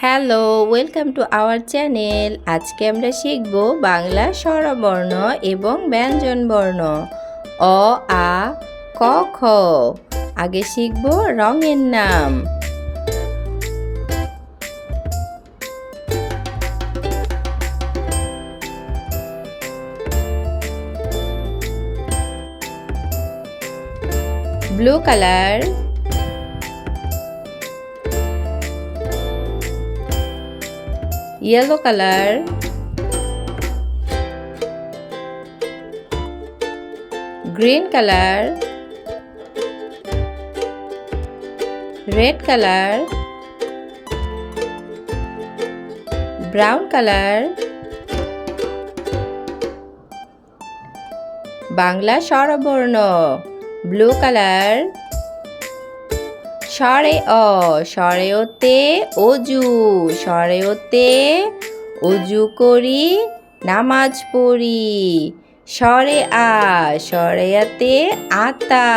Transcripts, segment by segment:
Hello, welcome to our channel. আজকে আমরা শিখব বাংলা স্বরবর্ণ এবং ব্যঞ্জনবর্ণ। অ, আ, ক, খ। আগে শিখব রঙের নাম। Blue colour. Yellow color green color red color brown color Bangla স্বরবর্ণ ব্লু কালার স্বরে অ স্বরে ওতে অজু স্বরে ওতে অজু করি, নামাজ পড়ি। স্বরে আ স্বরেয়াতে আতা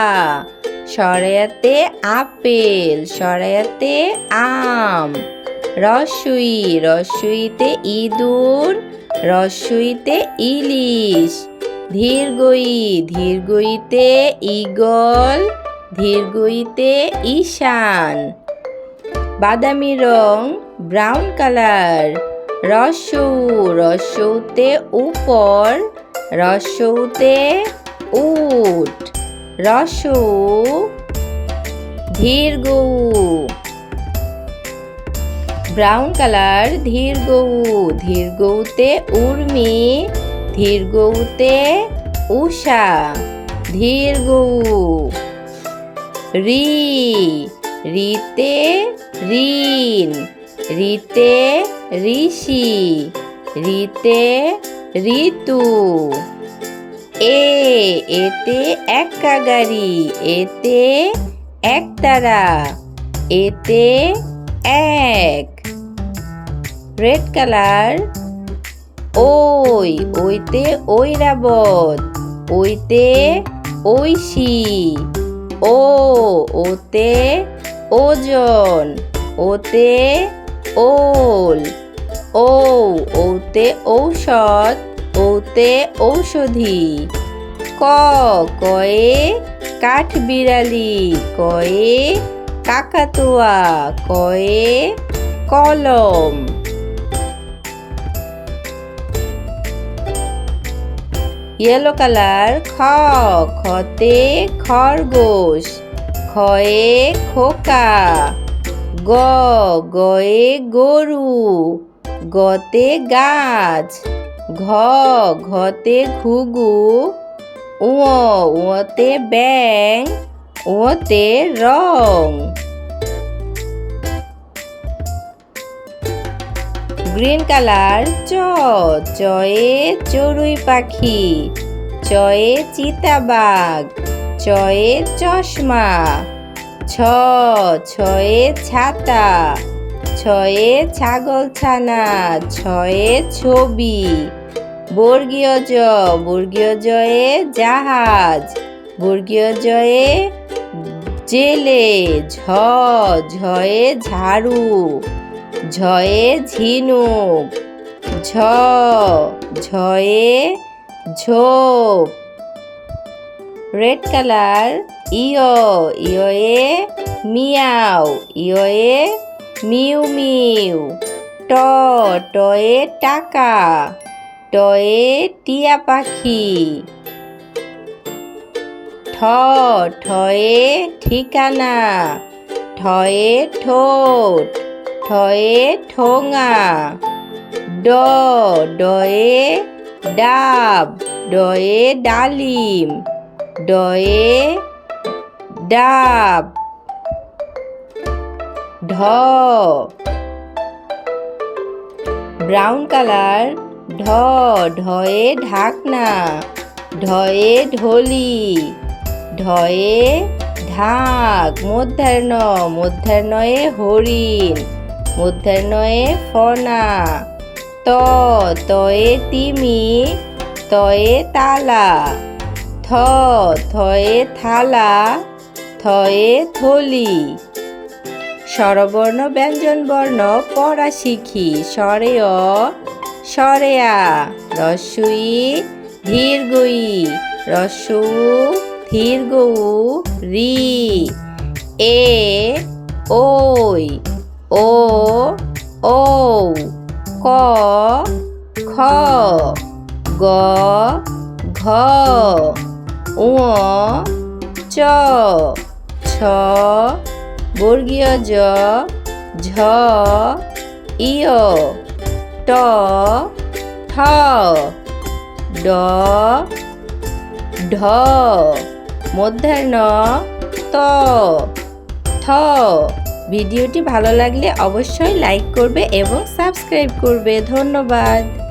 স্বরেয়াতে আপেল স্বরেয়াতে আম। রসুই, রসুইতে ইঁদুর, রসুইতে ইলিশ। ধীরগই, ধীরগইতে ইগল ধীরগইতে ঈশান। বাদামি রং ব্রাউন কালার রসৌ, রসৌতে উপর, রসৌতে উট, রসৌ ধীরগৌ। ব্রাউন কালার ধীরগৌ ধীরগৌতে উর্মি ধীরগৌতে উষা ধীরগৌ। রি, রিতে ঋণ, রিতে ঋষি, রিতে ঋতু। এ, এতে একা গাড়ি, এতে একতারা এতে এক। রেড কালার, ওই, ওইতে ঐরাবত, ওইতে ঐশী। ও, ওতে ওজন, ওতে ওল, ও, ওতে ঔষধ, ওতে ঔষধি, ক, কয়ে কাঠ বিড়ালি কয়ে কাকাতুয়া, কয়ে কলম। ইয়েলো কালার খ খতে খরগোশ খয়ে খোকা গ গয়ে গরু গতে গাছ ঘ ঘতে ঘুঘু উঁ উঁতে ব্যাং উঁতে রং গ্রিন কালার। চ চয়ে চড়ুই পাখি। চয়ে চিতাবাঘ চয়ে চশমা। ছ, ছয়ে ছাতা। ছয়ে ছাগল ছানা। ছয়ে ছবি। বর্গীয় জ বর্গীয় জয়ে জাহাজ। বর্গীয় জয়ে জেলে। ঝ, ঝয়ে ঝাড়ু। ঝয়ে ঝিনুক, ঝ, ঝয়ে ঝোপ। রেড কালার ইয় ইয়ে মিয়াও ইয়ে মিউ মিউ। ট, টয়ে টাকা, টয়ে টিয়া পাখি। ঠ, ঠয়ে ঠিকানা, ঠয়ে ঠোঁট। ঠয়ে ঠোঙা। ড, ডয়ে ডাব, ডয়ে ডালিম, ডয়ে ডাব। ঢ, ব্রাউন কালার, ঢ, ঢয়ে ঢাকনা, ঢয়ে ঢলি, ঢয়ে ঢাক, মধ্যাহ্ন, মধ্যাহ্নয়ে হরিণ। মধ্যাহ্নয়ে ফনা। ত, তয়ে তিমি, তয়ে তালা। থ, থয়ে থালা, থয়ে থলি। স্বরবর্ণ ব্যঞ্জন বর্ণ পড়া শিখি স্বরে অ স্বরে আ রস্যই ধীর্ঘই রস্যু ধীর্ঘ রি। এ ওই ও ও ক, খ, গ, ঘ উ চ, ছ, বর্গীয় জ, ঝ, ইয়, ট, ঠ, ড, ঢ, মধ্যাহ্ন, ত, থ ভিডিওটি ভালো লাগলে অবশ্যই লাইক করবে এবং সাবস্ক্রাইব করবে। ধন্যবাদ।